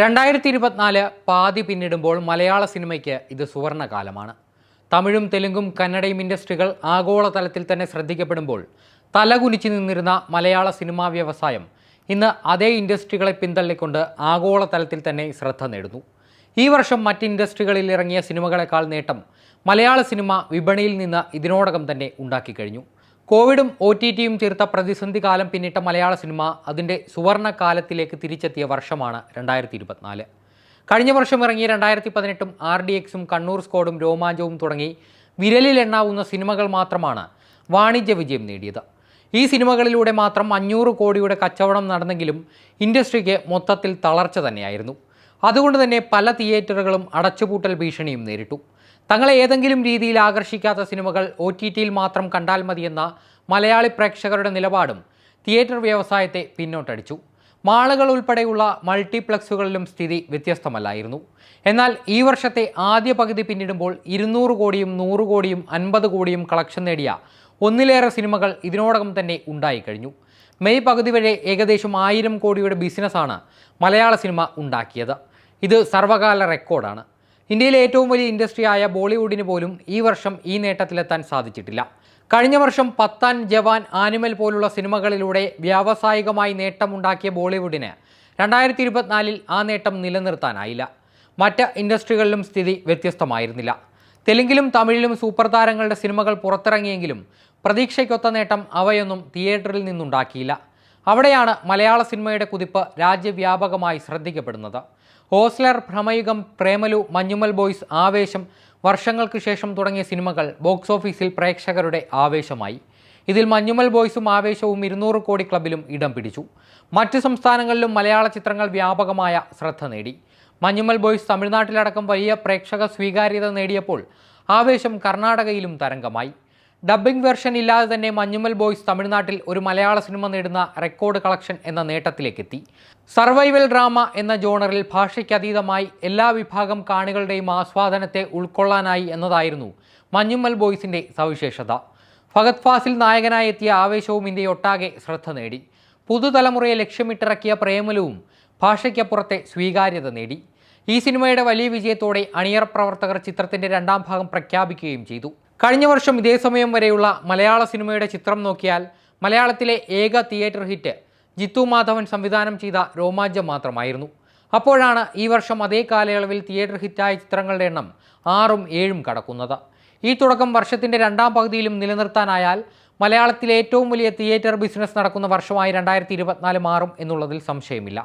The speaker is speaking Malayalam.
രണ്ടായിരത്തി ഇരുപത്തിനാല് പാതി പിന്നിടുമ്പോൾ മലയാള സിനിമയ്ക്ക് ഇത് സുവർണകാലമാണ്. തമിഴും തെലുങ്കും കന്നഡയും ഇൻഡസ്ട്രികൾ ആഗോളതലത്തിൽ തന്നെ ശ്രദ്ധിക്കപ്പെടുമ്പോൾ തലകുനിച്ചു നിന്നിരുന്ന മലയാള സിനിമാ വ്യവസായം ഇന്ന് അതേ ഇൻഡസ്ട്രികളെ പിന്തള്ളിക്കൊണ്ട് ആഗോളതലത്തിൽ തന്നെ ശ്രദ്ധ നേടുന്നു. ഈ വർഷം മറ്റ് ഇൻഡസ്ട്രികളിൽ ഇറങ്ങിയ സിനിമകളെക്കാൾ നേട്ടം മലയാള സിനിമ വിപണിയിൽ നിന്ന് ഇതിനോടകം തന്നെ ഉണ്ടാക്കി കഴിഞ്ഞു. കോവിഡും ഒ ടി ടിയും ചേർത്ത പ്രതിസന്ധി കാലം പിന്നിട്ട മലയാള സിനിമ അതിന്റെ സുവർണ കാലത്തിലേക്ക് തിരിച്ചെത്തിയ വർഷമാണ് രണ്ടായിരത്തി ഇരുപത്തിനാല് കഴിഞ്ഞ വർഷം ഇറങ്ങിയ രണ്ടായിരത്തി പതിനെട്ടും ആർ ഡി എക്സും കണ്ണൂർ സ്കോഡും രോമാഞ്ചവും തുടങ്ങി വിരലിൽ എണ്ണാവുന്ന സിനിമകൾ മാത്രമാണ് വാണിജ്യ വിജയം നേടിയത്. ഈ സിനിമകളിലൂടെ മാത്രം അഞ്ഞൂറ് കോടിയുടെ കച്ചവടം നടന്നെങ്കിലും ഇൻഡസ്ട്രിക്ക് മൊത്തത്തിൽ തളർച്ച തന്നെയായിരുന്നു. അതുകൊണ്ട് തന്നെ പല തിയേറ്ററുകളും അടച്ചുപൂട്ടൽ ഭീഷണിയും നേരിട്ടു. തങ്ങളെ ഏതെങ്കിലും രീതിയിൽ ആകർഷിക്കാത്ത സിനിമകൾ ഒ ടി ടിയിൽ മാത്രം കണ്ടാൽ മതിയെന്ന മലയാളി പ്രേക്ഷകരുടെ നിലപാടും തിയേറ്റർ വ്യവസായത്തെ പിന്നോട്ടടിച്ചു. മാളുകൾ ഉൾപ്പെടെയുള്ള മൾട്ടിപ്ലക്സുകളിലും സ്ഥിതി വ്യത്യസ്തമല്ലായിരുന്നു. എന്നാൽ ഈ വർഷത്തെ ആദ്യ പകുതി പിന്നിടുമ്പോൾ ഇരുന്നൂറ് കോടിയും നൂറ് കോടിയും അൻപത് കോടിയും കളക്ഷൻ നേടിയ ഒന്നിലേറെ സിനിമകൾ ഇതിനോടകം തന്നെ ഉണ്ടായിക്കഴിഞ്ഞു മെയ് പകുതി വരെ ഏകദേശം ആയിരം കോടിയുടെ ബിസിനസ്സാണ് മലയാള സിനിമ ഉണ്ടാക്കിയത്. ഇത് സർവകാല റെക്കോർഡാണ്. ഇന്ത്യയിലെ ഏറ്റവും വലിയ ഇൻഡസ്ട്രിയായ ബോളിവുഡിന് പോലും ഈ വർഷം ഈ നേട്ടത്തിലെത്താൻ സാധിച്ചിട്ടില്ല. കഴിഞ്ഞ വർഷം പത്താൻ ജവാൻ ആനിമൽ പോലുള്ള സിനിമകളിലൂടെ വ്യാവസായികമായി നേട്ടമുണ്ടാക്കിയ ബോളിവുഡിന് രണ്ടായിരത്തി ഇരുപത്തിനാലിൽ ആ നേട്ടം നിലനിർത്താനായില്ല. മറ്റ് ഇൻഡസ്ട്രികളിലും സ്ഥിതി വ്യത്യസ്തമായിരുന്നില്ല. തെലുങ്കിലും തമിഴിലും സൂപ്പർ താരങ്ങളുടെ സിനിമകൾ പുറത്തിറങ്ങിയെങ്കിലും പ്രതീക്ഷയ്ക്കൊത്ത നേട്ടം അവയൊന്നും തിയേറ്ററിൽ നിന്നുണ്ടാക്കിയില്ല. അവിടെയാണ് മലയാള സിനിമയുടെ കുതിപ്പ് രാജ്യവ്യാപകമായി ശ്രദ്ധിക്കപ്പെടുന്നത്. ഹോസ്ലർ ഭ്രമയുഗം പ്രേമലു മഞ്ഞുമൽ ബോയ്സ് ആവേശം വർഷങ്ങൾക്ക് ശേഷം തുടങ്ങിയ സിനിമകൾ ബോക്സ് ഓഫീസിൽ പ്രേക്ഷകരുടെ ആവേശമായി. ഇതിൽ മഞ്ഞുമൽ ബോയ്സും ആവേശവും ഇരുന്നൂറ് കോടി ക്ലബിലും ഇടം പിടിച്ചു. മറ്റ് സംസ്ഥാനങ്ങളിലും മലയാള ചിത്രങ്ങൾ വ്യാപകമായ ശ്രദ്ധ നേടി. മഞ്ഞുമൽ ബോയ്സ് തമിഴ്നാട്ടിലടക്കം വലിയ പ്രേക്ഷക സ്വീകാര്യത നേടിയപ്പോൾ ആവേശം കർണാടകയിലും തരംഗമായി. ഡബ്ബിംഗ് വെർഷൻ ഇല്ലാതെ തന്നെ മഞ്ഞുമൽ ബോയ്സ് തമിഴ്നാട്ടിൽ ഒരു മലയാള സിനിമ നേടുന്ന റെക്കോർഡ് കളക്ഷൻ എന്ന നേട്ടത്തിലേക്കെത്തി. സർവൈവൽ ഡ്രാമ എന്ന ജോണറിൽ ഭാഷയ്ക്കതീതമായി എല്ലാ വിഭാഗം കാണികളുടെയും ആസ്വാദനത്തെ ഉൾക്കൊള്ളാനായി എന്നതായിരുന്നു മഞ്ഞുമൽ ബോയ്സിന്റെ സവിശേഷത. ഫഗത് ഫാസിൽ നായകനായി എത്തിയ ആവേശവും ഇന്ത്യയൊട്ടാകെ ശ്രദ്ധ നേടി. പുതുതലമുറയെ ലക്ഷ്യമിട്ടിറക്കിയ പ്രേമലവും ഭാഷയ്ക്കപ്പുറത്തെ സ്വീകാര്യത നേടി. ഈ സിനിമയുടെ വലിയ വിജയത്തോടെ അണിയറ പ്രവർത്തകർ ചിത്രത്തിന്റെ രണ്ടാം ഭാഗം പ്രഖ്യാപിക്കുകയും ചെയ്തു. കഴിഞ്ഞ വർഷം ഇതേ സമയം വരെയുള്ള മലയാള സിനിമയുടെ ചിത്രം നോക്കിയാൽ മലയാളത്തിലെ ഏക തിയേറ്റർ ഹിറ്റ് ജിത്തു മാധവൻ സംവിധാനം ചെയ്ത രോമാഞ്ചം മാത്രമായിരുന്നു. അപ്പോഴാണ് ഈ വർഷം അതേ കാലയളവിൽ തിയേറ്റർ ഹിറ്റായ ചിത്രങ്ങളുടെ എണ്ണം ആറും ഏഴും കടക്കുന്നത്. ഈ തുടക്കം വർഷത്തിന്റെ രണ്ടാം പകുതിയിലും നിലനിർത്താനായാൽ മലയാളത്തിലെ ഏറ്റവും വലിയ തിയേറ്റർ ബിസിനസ് നടക്കുന്ന വർഷമായി രണ്ടായിരത്തി ഇരുപത്തിനാല് മാറും എന്നുള്ളതിൽ സംശയമില്ല.